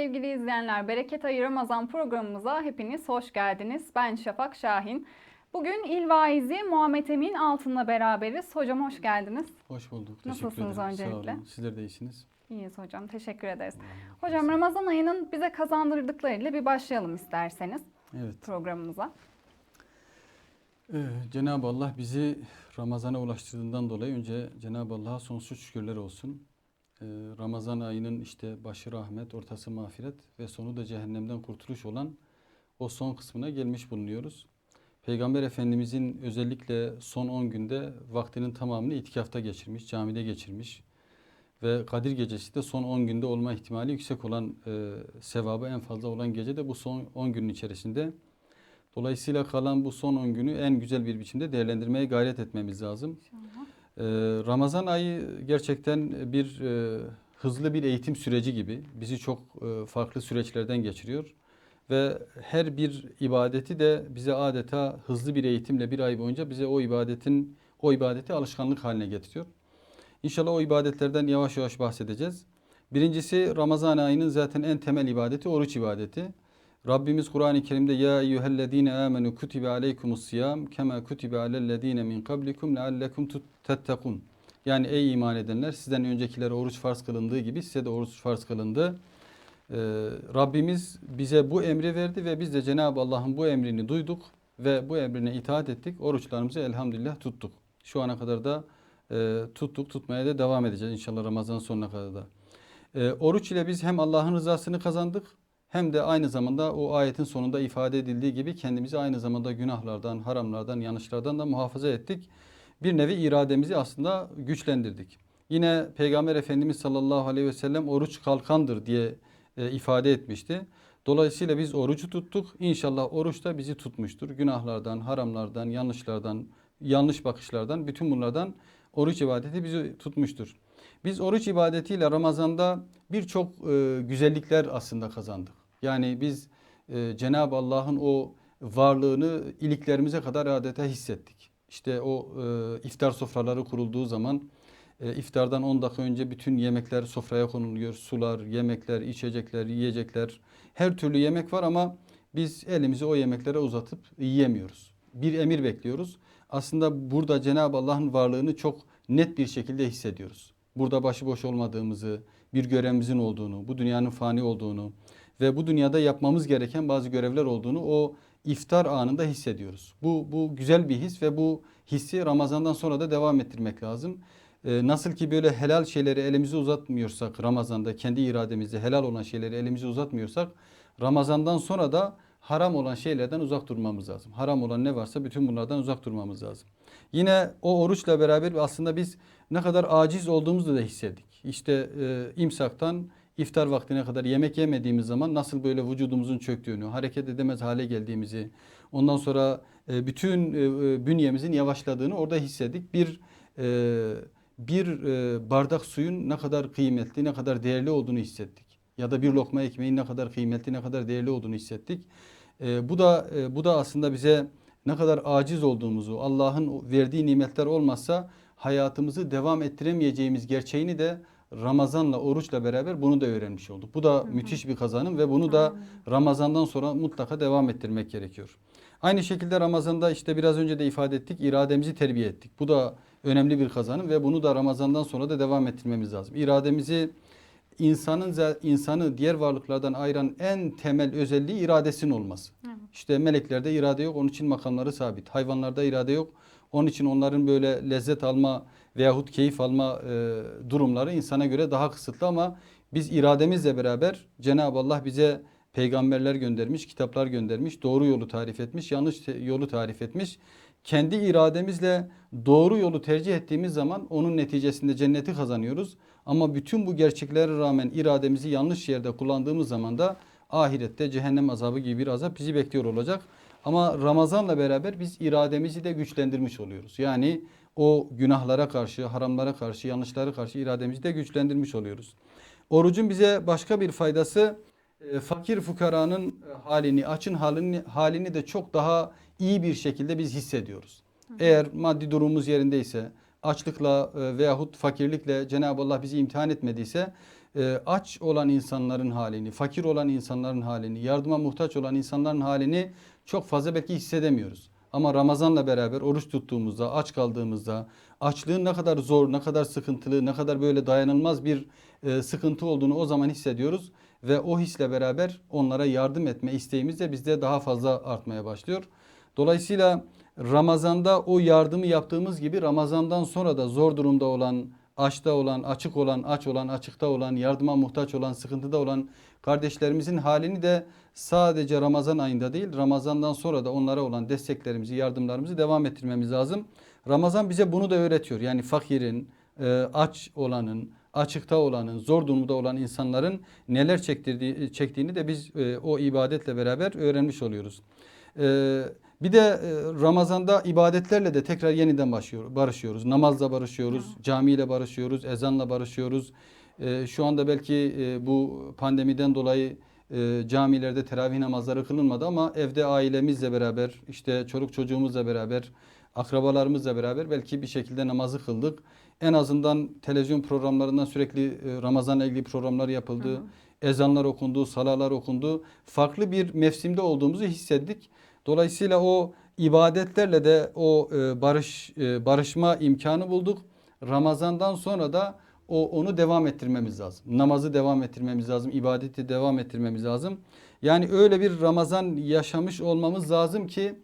sevgili izleyenler, Bereket Ayı Ramazan programımıza hepiniz hoş geldiniz. Ben Şafak Şahin. Bugün İl Vaizi Muhammed Emin Altın'la beraberiz. Hocam hoş geldiniz. Hoş bulduk. Nasılsınız Teşekkür ederim. öncelikle? Sağ olun. Sizler de iyisiniz. İyiyiz hocam, teşekkür ederiz. Hocam Ramazan ayının bize kazandırdıklarıyla bir başlayalım isterseniz Evet. programımıza. Ee, Cenab-ı Allah bizi Ramazan'a ulaştırdığından dolayı önce Cenab-ı Allah'a sonsuz şükürler olsun. Ee, Ramazan ayının işte başı rahmet, ortası mağfiret ve sonu da cehennemden kurtuluş olan o son kısmına gelmiş bulunuyoruz. Peygamber Efendimizin özellikle son 10 günde vaktinin tamamını itikafta geçirmiş, camide geçirmiş. Ve Kadir Gecesi de son 10 günde olma ihtimali yüksek olan, e, sevabı en fazla olan gece de bu son 10 günün içerisinde. Dolayısıyla kalan bu son 10 günü en güzel bir biçimde değerlendirmeye gayret etmemiz lazım. İnşallah. Ee, Ramazan ayı gerçekten bir e, hızlı bir eğitim süreci gibi bizi çok e, farklı süreçlerden geçiriyor ve her bir ibadeti de bize adeta hızlı bir eğitimle bir ay boyunca bize o ibadetin o ibadeti alışkanlık haline getiriyor. İnşallah o ibadetlerden yavaş yavaş bahsedeceğiz. Birincisi Ramazan ayının zaten en temel ibadeti oruç ibadeti. Rabbimiz Kur'an-ı Kerim'de ya eyyühellezine amenu kutibe aleykumus siyam kema kutibe alellezine min kablikum leallekum tettekun. Yani ey iman edenler sizden öncekilere oruç farz kılındığı gibi size de oruç farz kılındı. Ee, Rabbimiz bize bu emri verdi ve biz de Cenab-ı Allah'ın bu emrini duyduk ve bu emrine itaat ettik. Oruçlarımızı elhamdülillah tuttuk. Şu ana kadar da e, tuttuk, tutmaya da devam edeceğiz inşallah Ramazan sonuna kadar da. E, oruç ile biz hem Allah'ın rızasını kazandık hem de aynı zamanda o ayetin sonunda ifade edildiği gibi kendimizi aynı zamanda günahlardan, haramlardan, yanlışlardan da muhafaza ettik. Bir nevi irademizi aslında güçlendirdik. Yine Peygamber Efendimiz sallallahu aleyhi ve sellem oruç kalkandır diye e, ifade etmişti. Dolayısıyla biz orucu tuttuk. İnşallah oruç da bizi tutmuştur. Günahlardan, haramlardan, yanlışlardan, yanlış bakışlardan, bütün bunlardan oruç ibadeti bizi tutmuştur. Biz oruç ibadetiyle Ramazan'da birçok e, güzellikler aslında kazandık. Yani biz e, Cenab-ı Allah'ın o varlığını iliklerimize kadar adeta hissettik. İşte o e, iftar sofraları kurulduğu zaman e, iftardan 10 dakika önce bütün yemekler sofraya konuluyor. Sular, yemekler, içecekler, yiyecekler. Her türlü yemek var ama biz elimizi o yemeklere uzatıp yiyemiyoruz. Bir emir bekliyoruz. Aslında burada Cenab-ı Allah'ın varlığını çok net bir şekilde hissediyoruz. Burada başıboş olmadığımızı, bir görevimizin olduğunu, bu dünyanın fani olduğunu ve bu dünyada yapmamız gereken bazı görevler olduğunu o iftar anında hissediyoruz. Bu, bu güzel bir his ve bu hissi Ramazan'dan sonra da devam ettirmek lazım. Ee, nasıl ki böyle helal şeyleri elimizi uzatmıyorsak Ramazan'da kendi irademizde helal olan şeyleri elimizi uzatmıyorsak Ramazan'dan sonra da haram olan şeylerden uzak durmamız lazım. Haram olan ne varsa bütün bunlardan uzak durmamız lazım. Yine o oruçla beraber aslında biz ne kadar aciz olduğumuzu da hissettik. İşte e, imsaktan iftar vaktine kadar yemek yemediğimiz zaman nasıl böyle vücudumuzun çöktüğünü, hareket edemez hale geldiğimizi, ondan sonra e, bütün e, e, bünyemizin yavaşladığını orada hissettik. Bir bir bardak suyun ne kadar kıymetli, ne kadar değerli olduğunu hissettik. Ya da bir lokma ekmeğin ne kadar kıymetli, ne kadar değerli olduğunu hissettik. Bu da bu da aslında bize ne kadar aciz olduğumuzu, Allah'ın verdiği nimetler olmazsa hayatımızı devam ettiremeyeceğimiz gerçeğini de Ramazanla, oruçla beraber bunu da öğrenmiş olduk. Bu da müthiş bir kazanım ve bunu da Ramazan'dan sonra mutlaka devam ettirmek gerekiyor. Aynı şekilde Ramazan'da işte biraz önce de ifade ettik, irademizi terbiye ettik. Bu da önemli bir kazanım ve bunu da Ramazan'dan sonra da devam ettirmemiz lazım. İrademizi insanın insanı diğer varlıklardan ayıran en temel özelliği iradesinin olması. Evet. İşte meleklerde irade yok, onun için makamları sabit. Hayvanlarda irade yok, onun için onların böyle lezzet alma veyahut keyif alma e, durumları insana göre daha kısıtlı ama biz irademizle beraber Cenab-ı Allah bize peygamberler göndermiş, kitaplar göndermiş, doğru yolu tarif etmiş, yanlış yolu tarif etmiş. Kendi irademizle doğru yolu tercih ettiğimiz zaman onun neticesinde cenneti kazanıyoruz. Ama bütün bu gerçeklere rağmen irademizi yanlış yerde kullandığımız zaman da ahirette cehennem azabı gibi bir azap bizi bekliyor olacak. Ama Ramazan'la beraber biz irademizi de güçlendirmiş oluyoruz. Yani o günahlara karşı, haramlara karşı, yanlışlara karşı irademizi de güçlendirmiş oluyoruz. Orucun bize başka bir faydası e, fakir fukaranın e, halini, açın halini, halini de çok daha iyi bir şekilde biz hissediyoruz. Eğer maddi durumumuz yerindeyse, açlıkla e, veyahut fakirlikle Cenab-ı Allah bizi imtihan etmediyse aç olan insanların halini, fakir olan insanların halini, yardıma muhtaç olan insanların halini çok fazla belki hissedemiyoruz. Ama Ramazan'la beraber oruç tuttuğumuzda, aç kaldığımızda, açlığın ne kadar zor, ne kadar sıkıntılı, ne kadar böyle dayanılmaz bir e, sıkıntı olduğunu o zaman hissediyoruz. Ve o hisle beraber onlara yardım etme isteğimiz de bizde daha fazla artmaya başlıyor. Dolayısıyla Ramazan'da o yardımı yaptığımız gibi Ramazan'dan sonra da zor durumda olan, açta olan, açık olan, aç olan, açıkta olan, yardıma muhtaç olan, sıkıntıda olan kardeşlerimizin halini de sadece Ramazan ayında değil, Ramazan'dan sonra da onlara olan desteklerimizi, yardımlarımızı devam ettirmemiz lazım. Ramazan bize bunu da öğretiyor. Yani fakirin, e, aç olanın, açıkta olanın, zor durumda olan insanların neler çektirdiği, çektiğini de biz e, o ibadetle beraber öğrenmiş oluyoruz. E, bir de e, Ramazan'da ibadetlerle de tekrar yeniden başlıyor, barışıyoruz. Namazla barışıyoruz, camiyle barışıyoruz, ezanla barışıyoruz. E, şu anda belki e, bu pandemiden dolayı camilerde teravih namazları kılınmadı ama evde ailemizle beraber, işte çoluk çocuğumuzla beraber, akrabalarımızla beraber belki bir şekilde namazı kıldık. En azından televizyon programlarından sürekli Ramazan'la ilgili programlar yapıldı. Ezanlar okundu, salalar okundu. Farklı bir mevsimde olduğumuzu hissettik. Dolayısıyla o ibadetlerle de o e, barış e, barışma imkanı bulduk. Ramazan'dan sonra da o onu devam ettirmemiz lazım. Namazı devam ettirmemiz lazım, ibadeti devam ettirmemiz lazım. Yani öyle bir Ramazan yaşamış olmamız lazım ki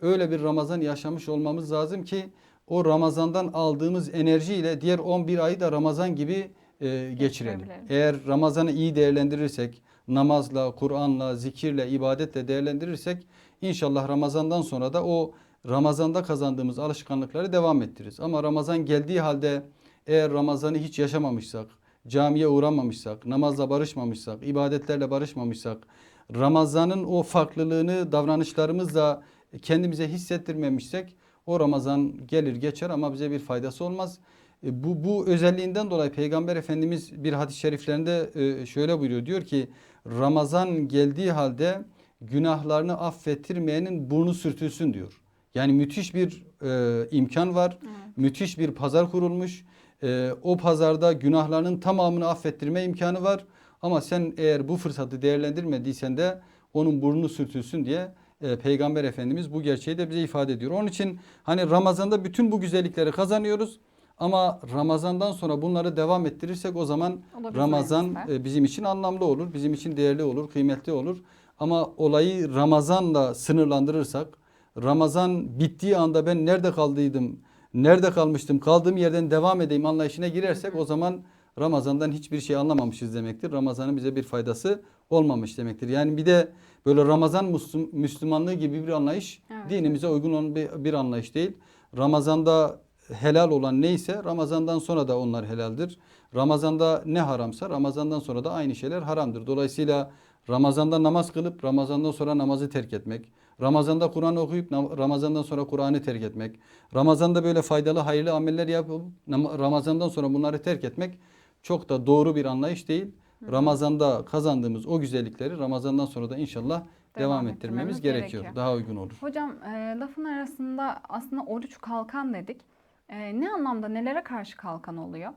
öyle bir Ramazan yaşamış olmamız lazım ki o Ramazan'dan aldığımız enerjiyle diğer 11 ayı da Ramazan gibi e, geçirelim. Eğer Ramazan'ı iyi değerlendirirsek, namazla, Kur'an'la, zikirle, ibadetle değerlendirirsek inşallah Ramazan'dan sonra da o Ramazan'da kazandığımız alışkanlıkları devam ettiririz. Ama Ramazan geldiği halde eğer Ramazan'ı hiç yaşamamışsak, camiye uğramamışsak, namazla barışmamışsak, ibadetlerle barışmamışsak, Ramazan'ın o farklılığını davranışlarımızla kendimize hissettirmemişsek o Ramazan gelir geçer ama bize bir faydası olmaz. E, Bu, bu özelliğinden dolayı Peygamber Efendimiz bir hadis-i şeriflerinde e, şöyle buyuruyor. Diyor ki Ramazan geldiği halde günahlarını affettirmeyenin burnu sürtülsün diyor. Yani müthiş bir e, imkan var. Müthiş bir pazar kurulmuş. E, o pazarda günahlarının tamamını affettirme imkanı var. Ama sen eğer bu fırsatı değerlendirmediysen de onun burnu sürtülsün diye e, Peygamber Efendimiz bu gerçeği de bize ifade ediyor. Onun için hani Ramazan'da bütün bu güzellikleri kazanıyoruz. Ama Ramazan'dan sonra bunları devam ettirirsek o zaman O da bizim Ramazan elimizde. e, bizim için anlamlı olur, bizim için değerli olur, kıymetli olur. Ama olayı Ramazan'la sınırlandırırsak, Ramazan bittiği anda ben nerede kaldıydım, nerede kalmıştım, kaldığım yerden devam edeyim anlayışına girersek o zaman Ramazan'dan hiçbir şey anlamamışız demektir. Ramazan'ın bize bir faydası olmamış demektir. Yani bir de böyle Ramazan Müslüm- Müslümanlığı gibi bir anlayış Evet. dinimize uygun olan bir, bir anlayış değil. Ramazan'da helal olan neyse Ramazan'dan sonra da onlar helaldir. Ramazan'da ne haramsa Ramazan'dan sonra da aynı şeyler haramdır. Dolayısıyla Ramazan'da namaz kılıp Ramazan'dan sonra namazı terk etmek, Ramazan'da Kur'an okuyup Ramazan'dan sonra Kur'an'ı terk etmek, Ramazan'da böyle faydalı hayırlı ameller yapıp Ramazan'dan sonra bunları terk etmek çok da doğru bir anlayış değil. Ramazan'da kazandığımız o güzellikleri Ramazan'dan sonra da inşallah devam, Devam ettirmemiz ettirmemiz gerekiyor. gerekiyor. Daha uygun olur. Hocam e, lafın arasında aslında oruç kalkan dedik. E, ne anlamda nelere karşı kalkan oluyor?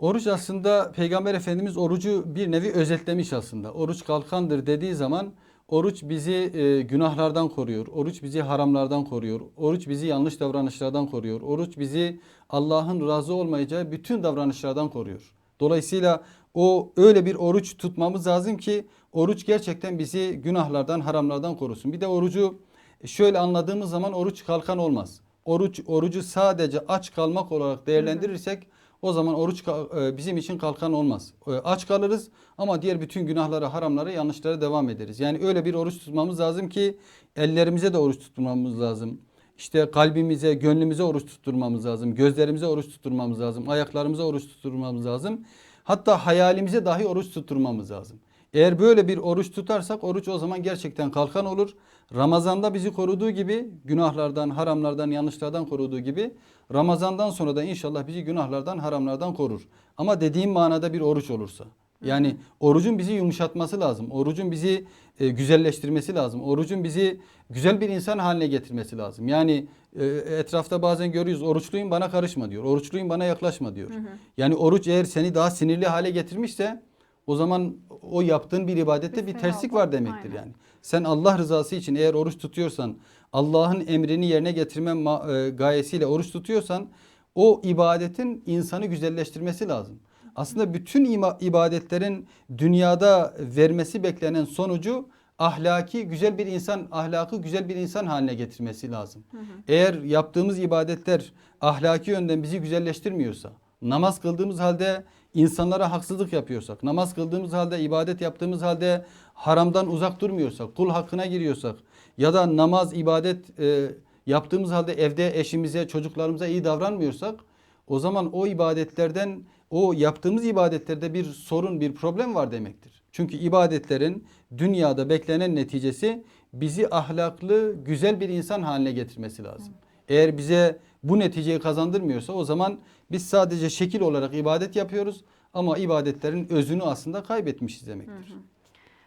Oruç aslında Peygamber Efendimiz orucu bir nevi özetlemiş aslında. Oruç kalkandır dediği zaman oruç bizi e, günahlardan koruyor. Oruç bizi haramlardan koruyor. Oruç bizi yanlış davranışlardan koruyor. Oruç bizi Allah'ın razı olmayacağı bütün davranışlardan koruyor. Dolayısıyla o öyle bir oruç tutmamız lazım ki oruç gerçekten bizi günahlardan, haramlardan korusun. Bir de orucu şöyle anladığımız zaman oruç kalkan olmaz. Oruç orucu sadece aç kalmak olarak değerlendirirsek o zaman oruç e, bizim için kalkan olmaz. E, Aç kalırız ama diğer bütün günahlara, haramlara, yanlışlara devam ederiz. Yani öyle bir oruç tutmamız lazım ki ellerimize de oruç tutmamız lazım. İşte kalbimize, gönlümüze oruç tutturmamız lazım. Gözlerimize oruç tutturmamız lazım. Ayaklarımıza oruç tutturmamız lazım. Hatta hayalimize dahi oruç tutturmamız lazım. Eğer böyle bir oruç tutarsak oruç o zaman gerçekten kalkan olur. Ramazanda bizi koruduğu gibi günahlardan, haramlardan, yanlışlardan koruduğu gibi Ramazandan sonra da inşallah bizi günahlardan, haramlardan korur. Ama dediğim manada bir oruç olursa. Yani orucun bizi yumuşatması lazım. Orucun bizi e, güzelleştirmesi lazım. Orucun bizi güzel bir insan haline getirmesi lazım. Yani e, etrafta bazen görüyoruz oruçluyum bana karışma diyor. Oruçluyum bana yaklaşma diyor. Yani oruç eğer seni daha sinirli hale getirmişse o zaman o yaptığın bir ibadette bir Bir terslik var demektir Aynen. yani. Sen Allah rızası için eğer oruç tutuyorsan, Allah'ın emrini yerine getirme e, gayesiyle oruç tutuyorsan o ibadetin insanı güzelleştirmesi lazım. Aslında bütün ibadetlerin dünyada vermesi beklenen sonucu ahlaki güzel bir insan, ahlakı güzel bir insan haline getirmesi lazım. Eğer yaptığımız ibadetler ahlaki yönden bizi güzelleştirmiyorsa, namaz kıldığımız halde insanlara haksızlık yapıyorsak, namaz kıldığımız halde, ibadet yaptığımız halde haramdan uzak durmuyorsak, kul hakkına giriyorsak ya da namaz, ibadet e, yaptığımız halde evde eşimize, çocuklarımıza iyi davranmıyorsak o zaman o ibadetlerden, o yaptığımız ibadetlerde bir sorun, bir problem var demektir. Çünkü ibadetlerin dünyada beklenen neticesi bizi ahlaklı, güzel bir insan haline getirmesi lazım. Eğer bize bu neticeyi kazandırmıyorsa o zaman biz sadece şekil olarak ibadet yapıyoruz ama ibadetlerin özünü aslında kaybetmişiz demektir.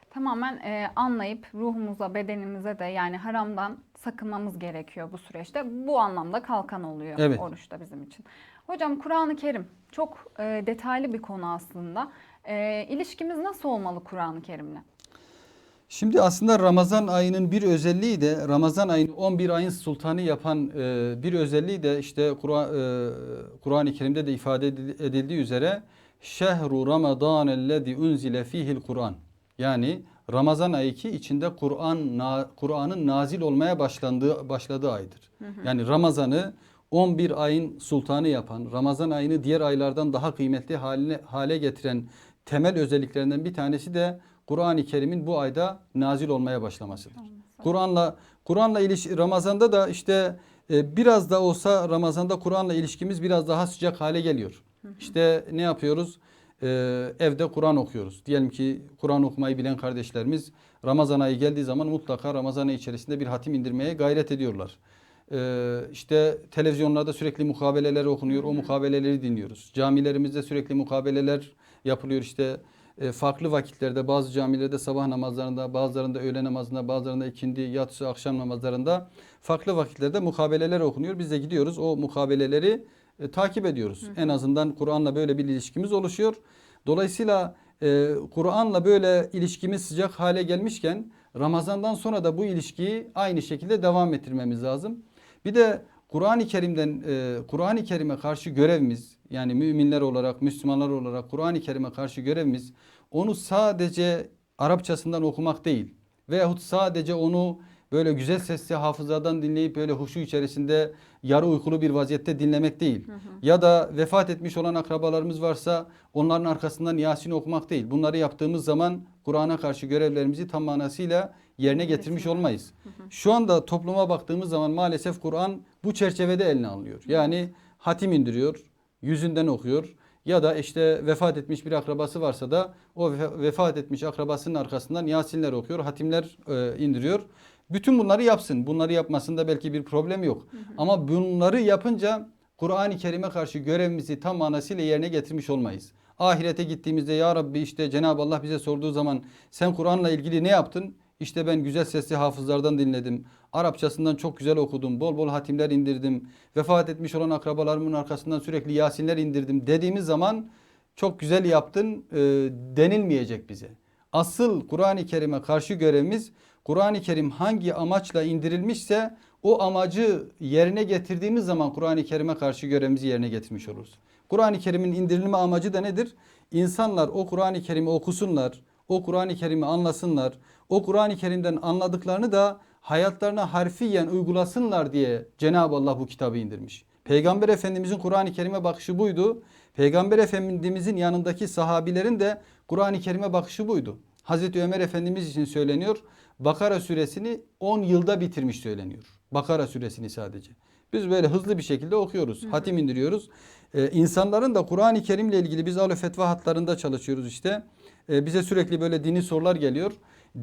Tamamen e, anlayıp ruhumuza, bedenimize de yani haramdan sakınmamız gerekiyor bu süreçte. Bu anlamda kalkan oluyor Evet. oruçta bizim için. Hocam Kur'an-ı Kerim çok e, detaylı bir konu aslında. E, ilişkimiz nasıl olmalı Kur'an-ı Kerim'le? Şimdi aslında Ramazan ayının bir özelliği de Ramazan ayını 11 ayın sultanı yapan e, bir özelliği de işte Kur'an- e, Kur'an-ı Kerim'de de ifade edil- edildiği üzere şehru Ramazan ellezî unzile fihil Kur'an. Yani Ramazan ayı ki içinde Kur'an na- Kur'an'ın nazil olmaya başlandığı başladığı aydır. Yani Ramazan'ı 11 ayın sultanı yapan, Ramazan ayını diğer aylardan daha kıymetli haline hale getiren temel özelliklerinden bir tanesi de Kur'an-ı Kerim'in bu ayda nazil olmaya başlamasıdır. Kur'an'la Kur'an'la ilişki Ramazan'da da işte e, biraz da olsa Ramazan'da Kur'an'la ilişkimiz biraz daha sıcak hale geliyor. İşte ne yapıyoruz? E, evde Kur'an okuyoruz. Diyelim ki Kur'an okumayı bilen kardeşlerimiz Ramazan ayı geldiği zaman mutlaka Ramazan ayı içerisinde bir hatim indirmeye gayret ediyorlar. E, işte televizyonlarda sürekli mukabeleler okunuyor. O mukabeleleri dinliyoruz. Camilerimizde sürekli mukabeleler yapılıyor. İşte e, farklı vakitlerde bazı camilerde sabah namazlarında, bazılarında öğle namazında, bazılarında ikindi, yatsı, akşam namazlarında farklı vakitlerde mukabeleler okunuyor. Biz de gidiyoruz o mukabeleleri e, takip ediyoruz. En azından Kur'an'la böyle bir ilişkimiz oluşuyor. Dolayısıyla e, Kur'an'la böyle ilişkimiz sıcak hale gelmişken Ramazan'dan sonra da bu ilişkiyi aynı şekilde devam ettirmemiz lazım. Bir de Kur'an-ı Kerim'den e, Kur'an-ı Kerim'e karşı görevimiz yani müminler olarak, Müslümanlar olarak Kur'an-ı Kerim'e karşı görevimiz onu sadece Arapçasından okumak değil veyahut sadece onu böyle güzel sesli hafızadan dinleyip böyle huşu içerisinde yarı uykulu bir vaziyette dinlemek değil. Ya da vefat etmiş olan akrabalarımız varsa onların arkasından Yasin okumak değil. Bunları yaptığımız zaman Kur'an'a karşı görevlerimizi tam manasıyla yerine getirmiş olmayız. Şu anda topluma baktığımız zaman maalesef Kur'an bu çerçevede eline alınıyor. Yani hatim indiriyor, yüzünden okuyor ya da işte vefat etmiş bir akrabası varsa da o vefa- vefat etmiş akrabasının arkasından Yasinler okuyor, hatimler e, indiriyor. Bütün bunları yapsın. Bunları yapmasında belki bir problem yok. Ama bunları yapınca Kur'an-ı Kerim'e karşı görevimizi tam manasıyla yerine getirmiş olmayız. Ahirete gittiğimizde ya Rabbi işte Cenab-ı Allah bize sorduğu zaman sen Kur'an'la ilgili ne yaptın? İşte ben güzel sesli hafızlardan dinledim. Arapçasından çok güzel okudum. Bol bol hatimler indirdim. Vefat etmiş olan akrabalarımın arkasından sürekli Yasinler indirdim dediğimiz zaman çok güzel yaptın e, denilmeyecek bize. Asıl Kur'an-ı Kerim'e karşı görevimiz Kur'an-ı Kerim hangi amaçla indirilmişse o amacı yerine getirdiğimiz zaman Kur'an-ı Kerim'e karşı görevimizi yerine getirmiş oluruz. Kur'an-ı Kerim'in indirilme amacı da nedir? İnsanlar o Kur'an-ı Kerim'i okusunlar, o Kur'an-ı Kerim'i anlasınlar, o Kur'an-ı Kerim'den anladıklarını da hayatlarına harfiyen uygulasınlar diye Cenab-ı Allah bu kitabı indirmiş. Peygamber Efendimizin Kur'an-ı Kerim'e bakışı buydu. Peygamber Efendimizin yanındaki sahabilerin de Kur'an-ı Kerim'e bakışı buydu. Hazreti Ömer Efendimiz için söyleniyor. Bakara suresini 10 yılda bitirmiş söyleniyor. Bakara suresini sadece. Biz böyle hızlı bir şekilde okuyoruz. Hatim indiriyoruz. Ee, insanların da Kur'an-ı Kerim'le ilgili biz alo fetva hatlarında çalışıyoruz işte. Ee, bize sürekli böyle dini sorular geliyor.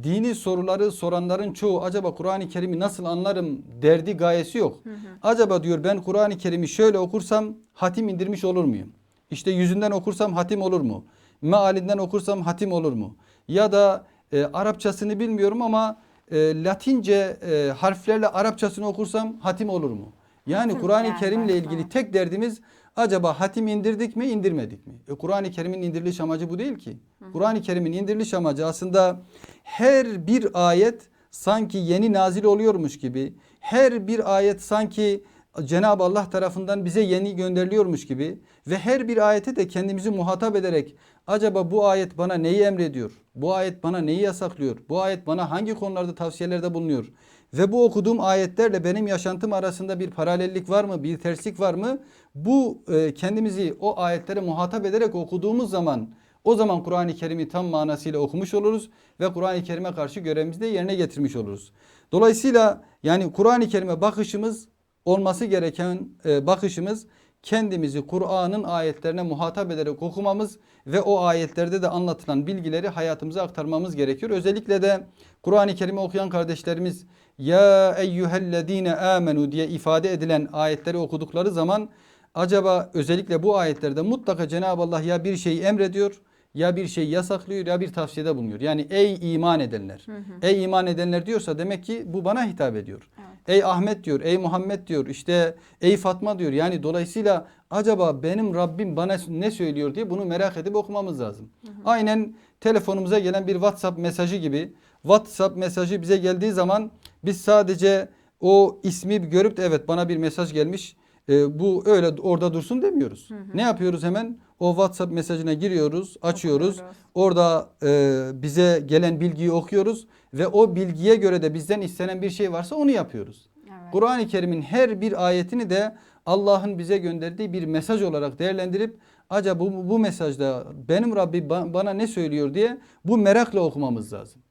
Dini soruları soranların çoğu acaba Kur'an-ı Kerim'i nasıl anlarım derdi gayesi yok. Acaba diyor ben Kur'an-ı Kerim'i şöyle okursam hatim indirmiş olur muyum? İşte yüzünden okursam hatim olur mu? mealinden okursam hatim olur mu? Ya da e, Arapçasını bilmiyorum ama e, Latince e, harflerle Arapçasını okursam hatim olur mu? Yani Kur'an-ı Kerim'le ilgili tek derdimiz acaba hatim indirdik mi indirmedik mi? E, Kur'an-ı Kerim'in indiriliş amacı bu değil ki. Kur'an-ı Kerim'in indiriliş amacı aslında her bir ayet sanki yeni nazil oluyormuş gibi, her bir ayet sanki Cenab-ı Allah tarafından bize yeni gönderiliyormuş gibi ve her bir ayete de kendimizi muhatap ederek acaba bu ayet bana neyi emrediyor? Bu ayet bana neyi yasaklıyor? Bu ayet bana hangi konularda tavsiyelerde bulunuyor? Ve bu okuduğum ayetlerle benim yaşantım arasında bir paralellik var mı? Bir terslik var mı? Bu e, kendimizi o ayetlere muhatap ederek okuduğumuz zaman o zaman Kur'an-ı Kerim'i tam manasıyla okumuş oluruz ve Kur'an-ı Kerim'e karşı görevimizi de yerine getirmiş oluruz. Dolayısıyla yani Kur'an-ı Kerim'e bakışımız olması gereken e, bakışımız kendimizi Kur'an'ın ayetlerine muhatap ederek okumamız ve o ayetlerde de anlatılan bilgileri hayatımıza aktarmamız gerekiyor. Özellikle de Kur'an-ı Kerim'i okuyan kardeşlerimiz ya eyyühellezine amenu diye ifade edilen ayetleri okudukları zaman acaba özellikle bu ayetlerde mutlaka Cenab-ı Allah ya bir şeyi emrediyor ya bir şey yasaklıyor ya bir tavsiyede bulunuyor. Yani ey iman edenler. Ey iman edenler diyorsa demek ki bu bana hitap ediyor. Ey Ahmet diyor, ey Muhammed diyor, işte ey Fatma diyor. Yani dolayısıyla acaba benim Rabbim bana ne söylüyor diye bunu merak edip okumamız lazım. Aynen telefonumuza gelen bir WhatsApp mesajı gibi. WhatsApp mesajı bize geldiği zaman biz sadece o ismi görüp de evet bana bir mesaj gelmiş. e, bu öyle orada dursun demiyoruz. Ne yapıyoruz hemen? O WhatsApp mesajına giriyoruz, açıyoruz. Okuyoruz. Orada e, bize gelen bilgiyi okuyoruz ve o bilgiye göre de bizden istenen bir şey varsa onu yapıyoruz. Evet. Kur'an-ı Kerim'in her bir ayetini de Allah'ın bize gönderdiği bir mesaj olarak değerlendirip acaba bu, bu mesajda benim Rabbim ba- bana ne söylüyor diye bu merakla okumamız lazım.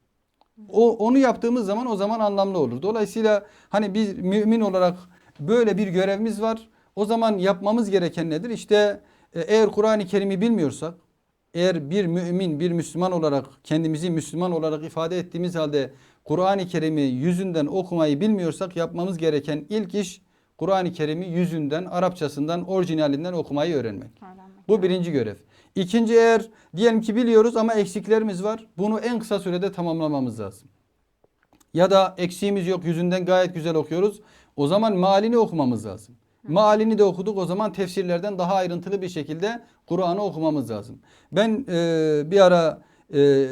O onu yaptığımız zaman o zaman anlamlı olur. Dolayısıyla hani biz mümin olarak böyle bir görevimiz var. O zaman yapmamız gereken nedir? İşte eğer Kur'an-ı Kerim'i bilmiyorsak, eğer bir mümin, bir Müslüman olarak kendimizi Müslüman olarak ifade ettiğimiz halde Kur'an-ı Kerim'i yüzünden okumayı bilmiyorsak yapmamız gereken ilk iş Kur'an-ı Kerim'i yüzünden, Arapçasından, orijinalinden okumayı öğrenmek. Öğrenmek. Bu birinci görev. İkinci eğer diyelim ki biliyoruz ama eksiklerimiz var. Bunu en kısa sürede tamamlamamız lazım. Ya da eksiğimiz yok yüzünden gayet güzel okuyoruz. O zaman mealini okumamız lazım. Mealini de okuduk o zaman tefsirlerden daha ayrıntılı bir şekilde Kur'an'ı okumamız lazım. Ben e, bir ara e,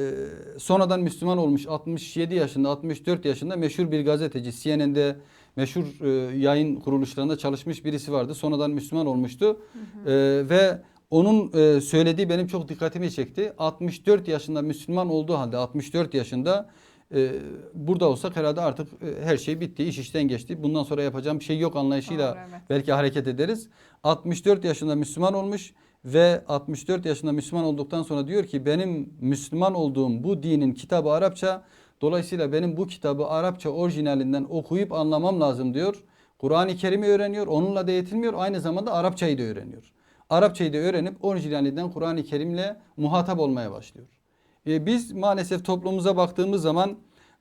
sonradan Müslüman olmuş 67 yaşında 64 yaşında meşhur bir gazeteci CNN'de meşhur e, yayın kuruluşlarında çalışmış birisi vardı. Sonradan Müslüman olmuştu. E, ve onun e, söylediği benim çok dikkatimi çekti. 64 yaşında Müslüman olduğu halde 64 yaşında e, burada olsak herhalde artık e, her şey bitti, iş işten geçti. Bundan sonra yapacağım bir şey yok anlayışıyla Doğru, evet. belki hareket ederiz. 64 yaşında Müslüman olmuş ve 64 yaşında Müslüman olduktan sonra diyor ki benim Müslüman olduğum bu dinin kitabı Arapça. Dolayısıyla benim bu kitabı Arapça orijinalinden okuyup anlamam lazım diyor. Kur'an-ı Kerim'i öğreniyor. Onunla da yetinmiyor. Aynı zamanda Arapçayı da öğreniyor. Arapçayı da öğrenip orijinalinden Kur'an-ı Kerim'le muhatap olmaya başlıyor. E, biz maalesef toplumumuza baktığımız zaman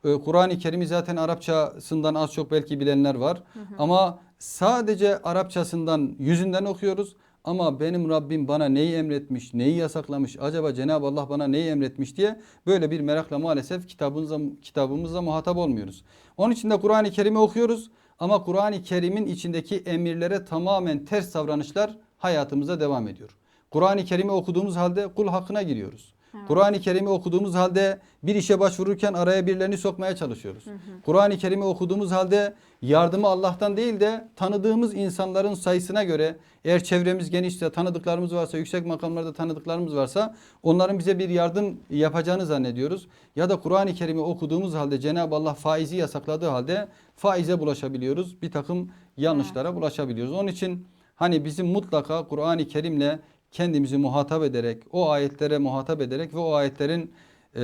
e, Kur'an-ı Kerim'i zaten Arapçasından az çok belki bilenler var. Ama sadece Arapçasından yüzünden okuyoruz. Ama benim Rabbim bana neyi emretmiş, neyi yasaklamış, acaba Cenab-ı Allah bana neyi emretmiş diye böyle bir merakla maalesef kitabımıza, kitabımıza muhatap olmuyoruz. Onun için de Kur'an-ı Kerim'i okuyoruz ama Kur'an-ı Kerim'in içindeki emirlere tamamen ters davranışlar hayatımıza devam ediyor. Kur'an-ı Kerim'i okuduğumuz halde kul hakkına giriyoruz. Kur'an-ı Kerim'i okuduğumuz halde bir işe başvururken araya birilerini sokmaya çalışıyoruz. Kur'an-ı Kerim'i okuduğumuz halde yardımı Allah'tan değil de tanıdığımız insanların sayısına göre eğer çevremiz genişse, tanıdıklarımız varsa, yüksek makamlarda tanıdıklarımız varsa onların bize bir yardım yapacağını zannediyoruz. Ya da Kur'an-ı Kerim'i okuduğumuz halde Cenab-ı Allah faizi yasakladığı halde faize bulaşabiliyoruz. Bir takım yanlışlara bulaşabiliyoruz. Onun için hani bizim mutlaka Kur'an-ı Kerim'le kendimizi muhatap ederek, o ayetlere muhatap ederek ve o ayetlerin e,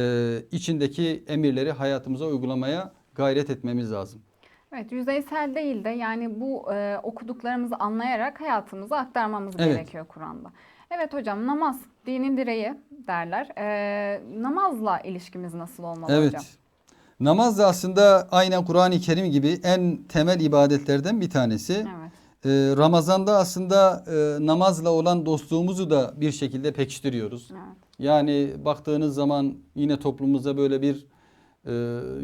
içindeki emirleri hayatımıza uygulamaya gayret etmemiz lazım. Evet, yüzeysel değil de yani bu e, okuduklarımızı anlayarak hayatımıza aktarmamız Evet. gerekiyor Kur'an'da. Evet hocam namaz dinin direği derler. E, namazla ilişkimiz nasıl olmalı Evet. hocam? Namaz da aslında aynen Kur'an-ı Kerim gibi en temel ibadetlerden bir tanesi. Evet. Ee, Ramazan'da aslında e, namazla olan dostluğumuzu da bir şekilde pekiştiriyoruz. Evet. Yani baktığınız zaman yine toplumumuzda böyle bir e,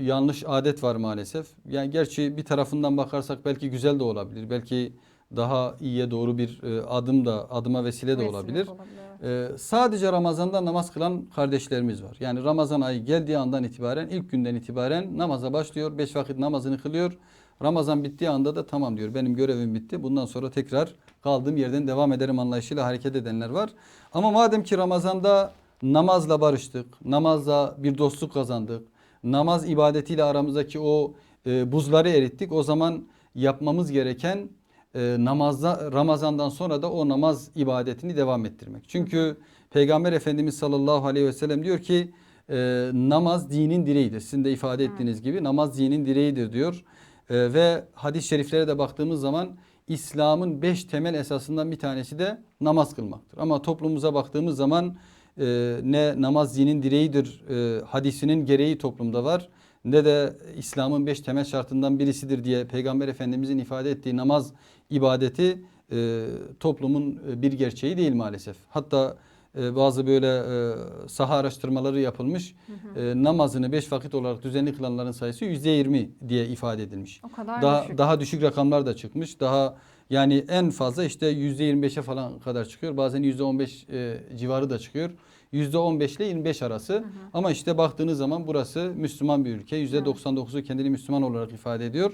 yanlış adet var maalesef. Yani gerçi bir tarafından bakarsak belki güzel de olabilir. Belki daha iyiye doğru bir e, adım da adıma vesile de Vesile olabilir. evet. Ee, sadece Ramazan'da namaz kılan kardeşlerimiz var. Yani Ramazan ayı geldiği andan itibaren, ilk günden itibaren namaza başlıyor. Beş vakit namazını kılıyor. Ramazan bittiği anda da tamam diyor. Benim görevim bitti. Bundan sonra tekrar kaldığım yerden devam ederim anlayışıyla hareket edenler var. Ama madem ki Ramazan'da namazla barıştık, namazla bir dostluk kazandık, namaz ibadetiyle aramızdaki o e, buzları erittik. O zaman yapmamız gereken e, namazda Ramazan'dan sonra da o namaz ibadetini devam ettirmek. Çünkü Peygamber Efendimiz sallallahu aleyhi ve sellem diyor ki e, namaz dinin direğidir. Sizin de ifade ettiğiniz gibi namaz dinin direğidir diyor. E, ve hadis-i şeriflere de baktığımız zaman İslam'ın beş temel esasından bir tanesi de namaz kılmaktır. Ama toplumumuza baktığımız zaman e, ne namaz dinin direğidir e, hadisinin gereği toplumda var ne de İslam'ın beş temel şartından birisidir diye Peygamber Efendimizin ifade ettiği namaz ibadeti e, toplumun e, bir gerçeği değil maalesef. Hatta e, bazı böyle e, saha araştırmaları yapılmış. E, namazını beş vakit olarak düzenli kılanların sayısı yüzde yirmi diye ifade edilmiş. O kadar Daha düşük. daha düşük rakamlar da çıkmış. Daha yani en fazla işte yüzde yirmi beşe falan kadar çıkıyor. Bazen yüzde on beş e, civarı da çıkıyor. Yüzde on beş ile 25 arası. Ama işte baktığınız zaman burası Müslüman bir ülke. Yüzde 99'u kendini Müslüman olarak ifade ediyor.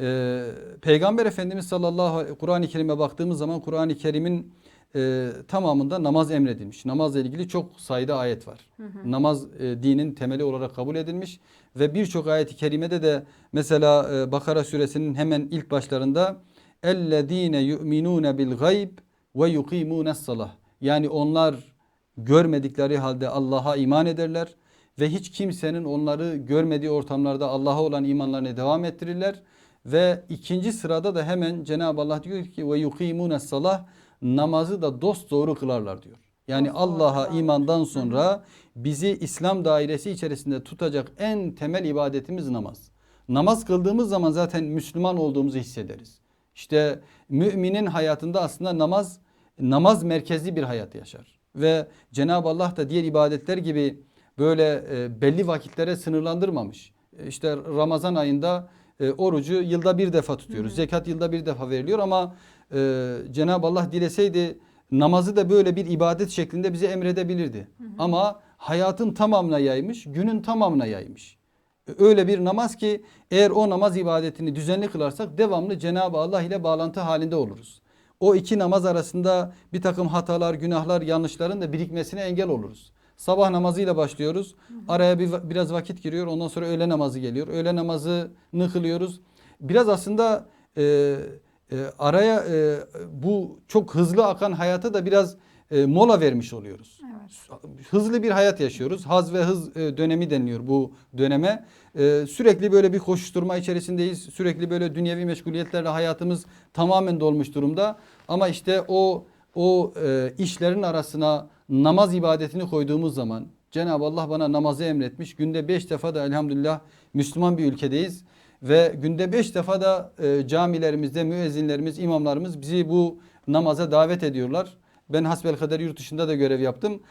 Ee, Peygamber Efendimiz sallallahu aleyhi Kur'an-ı Kerim'e baktığımız zaman Kur'an-ı Kerim'in e, tamamında namaz emredilmiş. Namazla ilgili çok sayıda ayet var. Hı hı. Namaz e, dinin temeli olarak kabul edilmiş ve birçok ayeti kerimede de mesela e, Bakara suresinin hemen ilk başlarında ellezine yu'minune bil gayb ve yukimunes salah. Yani onlar görmedikleri halde Allah'a iman ederler ve hiç kimsenin onları görmediği ortamlarda Allah'a olan imanlarını devam ettirirler ve ikinci sırada da hemen Cenab-ı Allah diyor ki ve yukimunes salah namazı da dost doğru kılarlar diyor. Yani Allah'a imandan sonra bizi İslam dairesi içerisinde tutacak en temel ibadetimiz namaz. Namaz kıldığımız zaman zaten Müslüman olduğumuzu hissederiz. İşte müminin hayatında aslında namaz namaz merkezli bir hayat yaşar. Ve Cenab-ı Allah da diğer ibadetler gibi böyle e, belli vakitlere sınırlandırmamış. E, İşte Ramazan ayında e, orucu yılda bir defa tutuyoruz. Zekat yılda bir defa veriliyor ama e, Cenab-ı Allah dileseydi namazı da böyle bir ibadet şeklinde bize emredebilirdi. Ama hayatın tamamına yaymış, günün tamamına yaymış. Öyle bir namaz ki eğer o namaz ibadetini düzenli kılarsak devamlı Cenab-ı Allah ile bağlantı halinde oluruz. O iki namaz arasında bir takım hatalar, günahlar, yanlışların da birikmesine engel oluruz. Sabah namazıyla başlıyoruz. Araya bir, biraz vakit giriyor. Ondan sonra öğle namazı geliyor. Öğle namazını kılıyoruz. Biraz aslında e, e, araya e, bu çok hızlı akan hayata da biraz e, mola vermiş oluyoruz. Evet. Hızlı bir hayat yaşıyoruz. Haz ve hız e, dönemi deniliyor bu döneme. E, sürekli böyle bir koşuşturma içerisindeyiz. Sürekli böyle dünyevi meşguliyetlerle hayatımız tamamen dolmuş durumda. Ama işte o o e, işlerin arasına namaz ibadetini koyduğumuz zaman Cenab-ı Allah bana namazı emretmiş. Günde beş defa da elhamdülillah Müslüman bir ülkedeyiz. Ve günde beş defa da e, camilerimizde müezzinlerimiz, imamlarımız bizi bu namaza davet ediyorlar. Ben hasbelkader yurt dışında da görev yaptım.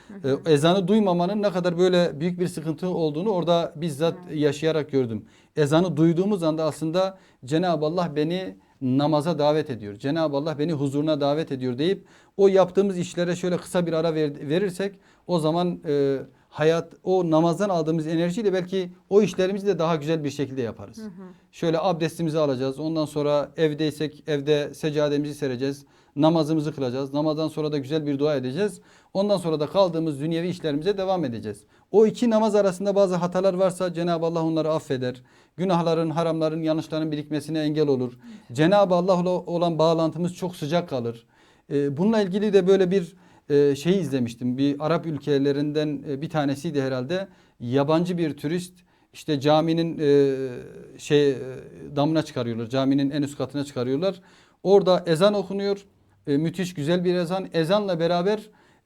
E, ezanı duymamanın ne kadar böyle büyük bir sıkıntı olduğunu orada bizzat yaşayarak gördüm. Ezanı duyduğumuz anda aslında Cenab-ı Allah beni namaza davet ediyor. Cenab-ı Allah beni huzuruna davet ediyor deyip o yaptığımız işlere şöyle kısa bir ara ver- verirsek o zaman e, hayat o namazdan aldığımız enerjiyle belki o işlerimizi de daha güzel bir şekilde yaparız. Şöyle abdestimizi alacağız. Ondan sonra evdeysek evde seccademizi sereceğiz. Namazımızı kılacağız. Namazdan sonra da güzel bir dua edeceğiz. Ondan sonra da kaldığımız dünyevi işlerimize devam edeceğiz. O iki namaz arasında bazı hatalar varsa Cenab-ı Allah onları affeder. Günahların, haramların, yanlışların birikmesine engel olur. Cenab-ı Allah'la olan bağlantımız çok sıcak kalır. Ee, bununla ilgili de böyle bir e, şey izlemiştim. Bir Arap ülkelerinden e, bir tanesiydi herhalde. Yabancı bir turist işte caminin e, şey e, damına çıkarıyorlar. Caminin en üst katına çıkarıyorlar. Orada ezan okunuyor. E, müthiş güzel bir ezan. Ezanla beraber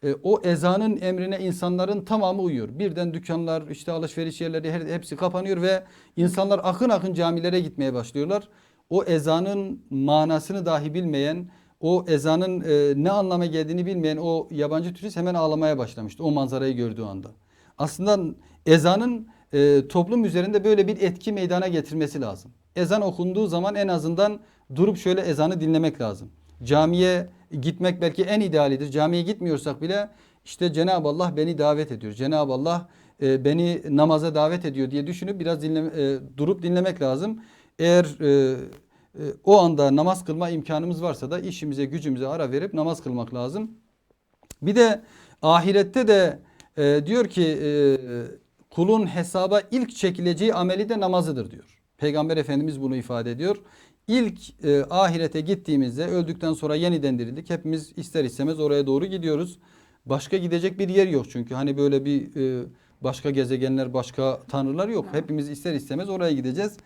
e, o ezanın emrine insanların tamamı uyuyor. Birden dükkanlar, işte alışveriş yerleri her, hepsi kapanıyor ve insanlar akın akın camilere gitmeye başlıyorlar. O ezanın manasını dahi bilmeyen, o ezanın e, ne anlama geldiğini bilmeyen o yabancı turist hemen ağlamaya başlamıştı o manzarayı gördüğü anda. Aslında ezanın e, toplum üzerinde böyle bir etki meydana getirmesi lazım. Ezan okunduğu zaman en azından durup şöyle ezanı dinlemek lazım. Camiye gitmek belki en idealidir. Camiye gitmiyorsak bile işte Cenab-ı Allah beni davet ediyor. Cenab-ı Allah e, beni namaza davet ediyor diye düşünüp biraz dinleme, e, durup dinlemek lazım. Eğer e, e, o anda namaz kılma imkanımız varsa da işimize gücümüze ara verip namaz kılmak lazım. Bir de ahirette de e, diyor ki e, kulun hesaba ilk çekileceği ameli de namazıdır diyor. Peygamber Efendimiz bunu ifade ediyor. İlk e, ahirete gittiğimizde öldükten sonra yeniden dirildik. Hepimiz ister istemez oraya doğru gidiyoruz. Başka gidecek bir yer yok çünkü. Hani böyle bir e, başka gezegenler, başka tanrılar yok. Hepimiz ister istemez oraya gideceğiz.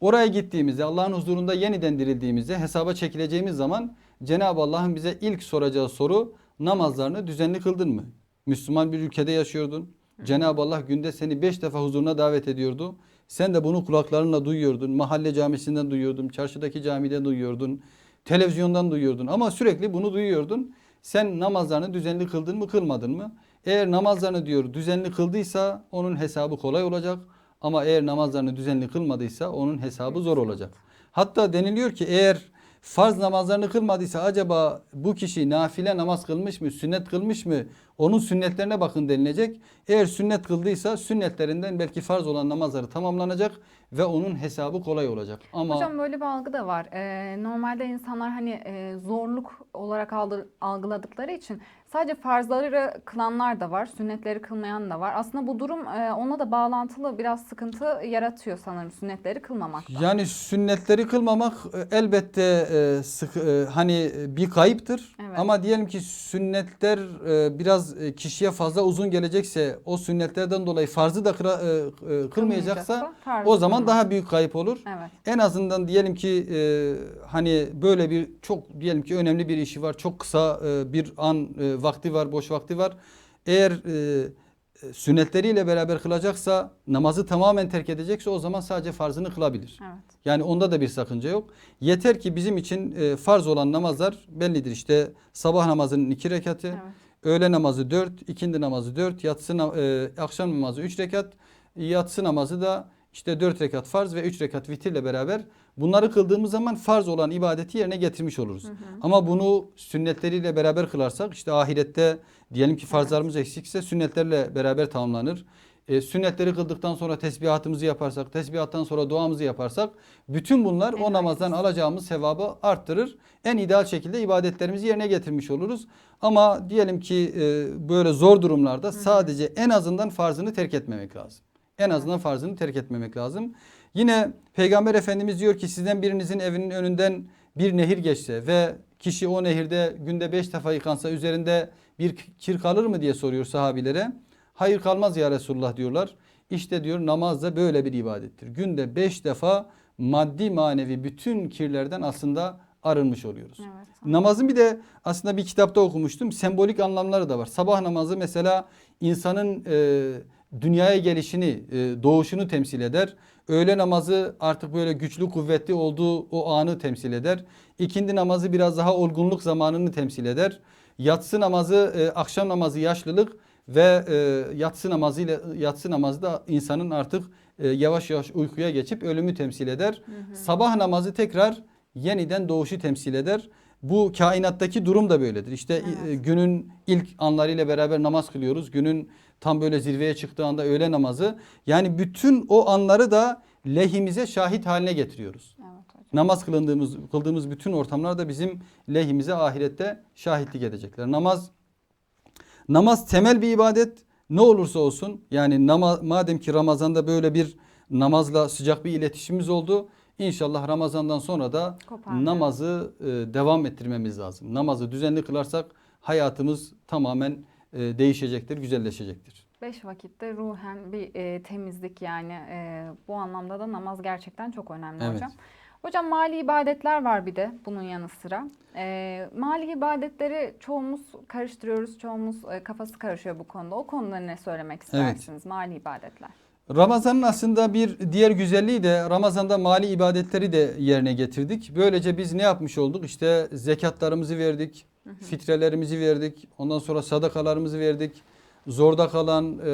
Oraya gittiğimizde Allah'ın huzurunda yeniden dirildiğimizde hesaba çekileceğimiz zaman Cenab-ı Allah'ın bize ilk soracağı soru namazlarını düzenli kıldın mı? Müslüman bir ülkede yaşıyordun. Cenab-ı Allah günde seni beş defa huzuruna davet ediyordu. Sen de bunu kulaklarınla duyuyordun. Mahalle camisinden duyuyordun. Çarşıdaki camiden duyuyordun. Televizyondan duyuyordun. Ama sürekli bunu duyuyordun. Sen namazlarını düzenli kıldın mı kılmadın mı? Eğer namazlarını diyor düzenli kıldıysa onun hesabı kolay olacak. Ama eğer namazlarını düzenli kılmadıysa onun hesabı zor olacak. Hatta deniliyor ki eğer farz namazlarını kılmadıysa acaba bu kişi nafile namaz kılmış mı, sünnet kılmış mı? Onun sünnetlerine bakın denilecek. Eğer sünnet kıldıysa sünnetlerinden belki farz olan namazları tamamlanacak ve onun hesabı kolay olacak. Ama Hocam böyle bir algı da var. Ee, normalde insanlar hani e, zorluk olarak algıladıkları için sadece farzları kılanlar da var, sünnetleri kılmayan da var. Aslında bu durum e, ona da bağlantılı biraz sıkıntı yaratıyor sanırım sünnetleri kılmamakta. yani sünnetleri kılmamak e, elbette e, sık, e, hani bir kayıptır. Evet. Ama diyelim ki sünnetler e, biraz kişiye fazla uzun gelecekse o sünnetlerden dolayı farzı da kıra- e, e, kılmayacaksa o zaman daha büyük kayıp olur. Evet. En azından diyelim ki e, hani böyle bir çok diyelim ki önemli bir işi var. Çok kısa e, bir an e, vakti var, boş vakti var. Eğer e, e, sünnetleriyle beraber kılacaksa, namazı tamamen terk edecekse o zaman sadece farzını kılabilir. Evet. Yani onda da bir sakınca yok. Yeter ki bizim için e, farz olan namazlar bellidir. İşte sabah namazının iki rekatı, Evet. öğle namazı dört, ikindi namazı dört, yatsı e, akşam namazı üç rekat, yatsı namazı da işte dört rekat farz ve üç rekat vitirle beraber bunları kıldığımız zaman farz olan ibadeti yerine getirmiş oluruz. Ama bunu sünnetleriyle beraber kılarsak işte ahirette diyelim ki farzlarımız eksikse sünnetlerle beraber tamamlanır. E, sünnetleri kıldıktan sonra tesbihatımızı yaparsak, tesbihattan sonra duamızı yaparsak bütün bunlar o En namazdan alacağımız sevabı arttırır. En ideal şekilde ibadetlerimizi yerine getirmiş oluruz. Ama diyelim ki e, böyle zor durumlarda sadece en azından farzını terk etmemek lazım. En azından farzını terk etmemek lazım. Yine Peygamber Efendimiz diyor ki sizden birinizin evinin önünden bir nehir geçse ve kişi o nehirde günde beş defa yıkansa üzerinde bir kir kalır mı diye soruyor sahabilere. Hayır kalmaz ya Resulullah diyorlar. İşte diyor namaz da böyle bir ibadettir. Günde beş defa maddi manevi bütün kirlerden aslında arınmış oluyoruz. Evet. Namazın bir de aslında bir kitapta okumuştum. Sembolik anlamları da var. Sabah namazı mesela insanın e, dünyaya gelişini, e, doğuşunu temsil eder. Öğle namazı artık böyle güçlü, kuvvetli olduğu o anı temsil eder. İkindi namazı biraz daha olgunluk zamanını temsil eder. Yatsı namazı, e, akşam namazı yaşlılık ve e, yatsı namazı ile yatsı namazı da insanın artık e, yavaş yavaş uykuya geçip ölümü temsil eder. Sabah namazı tekrar yeniden doğuşu temsil eder. Bu kainattaki durum da böyledir. İşte Evet. e, günün ilk anlarıyla beraber namaz kılıyoruz. Günün tam böyle zirveye çıktığı anda öğle namazı. Yani bütün o anları da lehimize şahit haline getiriyoruz. Evet hocam. Namaz kıldığımız kıldığımız bütün ortamlar da bizim lehimize ahirette şahitlik edecekler. Namaz namaz temel bir ibadet. Ne olursa olsun yani nama, madem ki Ramazan'da böyle bir namazla sıcak bir iletişimimiz oldu. İnşallah Ramazan'dan sonra da Koparmayalım. namazı e, devam ettirmemiz lazım. Namazı düzenli kılarsak hayatımız tamamen değişecektir, güzelleşecektir. Beş vakitte ruhen bir e, temizlik yani e, bu anlamda da namaz gerçekten çok önemli Evet. hocam. Hocam mali ibadetler var bir de bunun yanı sıra. E, mali ibadetleri çoğumuz karıştırıyoruz, çoğumuz e, kafası karışıyor bu konuda. O konuda ne söylemek istersiniz mali ibadetler? Ramazan'ın aslında bir diğer güzelliği de Ramazan'da mali ibadetleri de yerine getirdik. Böylece biz ne yapmış olduk? İşte zekatlarımızı verdik, fitrelerimizi verdik, ondan sonra sadakalarımızı verdik. Zorda kalan